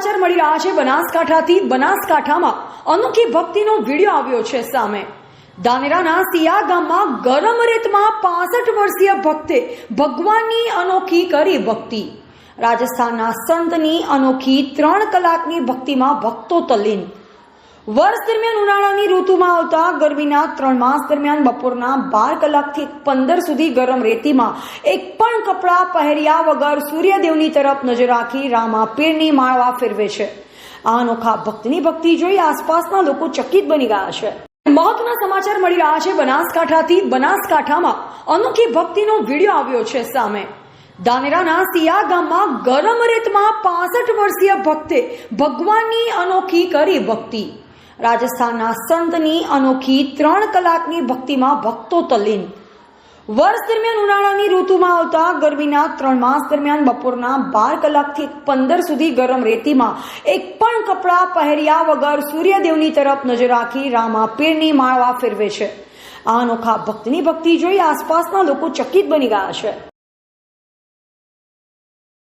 સમાચાર મળી રહ્યા છે બનાસકાંઠાથી. બનાસકાંઠામાં અનોખી ભક્તિનો વીડિયો આવ્યો છે સામે. દાનેરાના સિયા ગામમાં ગરમ રેતમાં પાસઠ વર્ષીય ભક્તે ભગવાનની અનોખી કરી ભક્તિ. રાજસ્થાનના સંતની અનોખી ત્રણ કલાકની ભક્તિમાં ભક્તો તલ્લીન. વર્ષ દરમિયાન ઉનાળાની ઋતુમાં આવતા ગરમીના ત્રણ માસ દરમિયાન બપોરના બાર કલાકથી પંદર સુધી ગરમ રેતીમાં એક પણ કપડાં પહેર્યા વગર સૂર્યદેવની તરફ નજર રાખી રામા પીરની માળવા ફેરવે છે. આ અનોખા ભક્તની ભક્તિ જોઈ આસપાસના લોકો ચકિત બની ગયા છે. મહત્વના સમાચાર મળી રહ્યા છે બનાસકાંઠાથી. બનાસકાંઠામાં અનોખી ભક્તિનો વીડિયો આવ્યો છે સામે. દાનેરાના સિયા ગામમાં ગરમ રેતમાં પાસઠ વર્ષીય ભક્તે ભગવાનની અનોખી કરી ભક્તિ. રાજસ્થાનના સંતની અનોખી ત્રણ કલાકની ભક્તિમાં ભક્તો તલ્લીન. વર્ષ દરમિયાન ઉનાળાની ઋતુમાં આવતા ગરમીના ત્રણ માસ દરમિયાન બપોરના બાર કલાકથી પંદર સુધી ગરમ રેતીમાં એક પણ કપડાં પહેર્યા વગર સૂર્યદેવની તરફ નજર રાખી રામા પીરની માળવા ફેરવે છે. આ અનોખા ભક્તની ભક્તિ જોઈ આસપાસના લોકો ચકિત બની ગયા છે.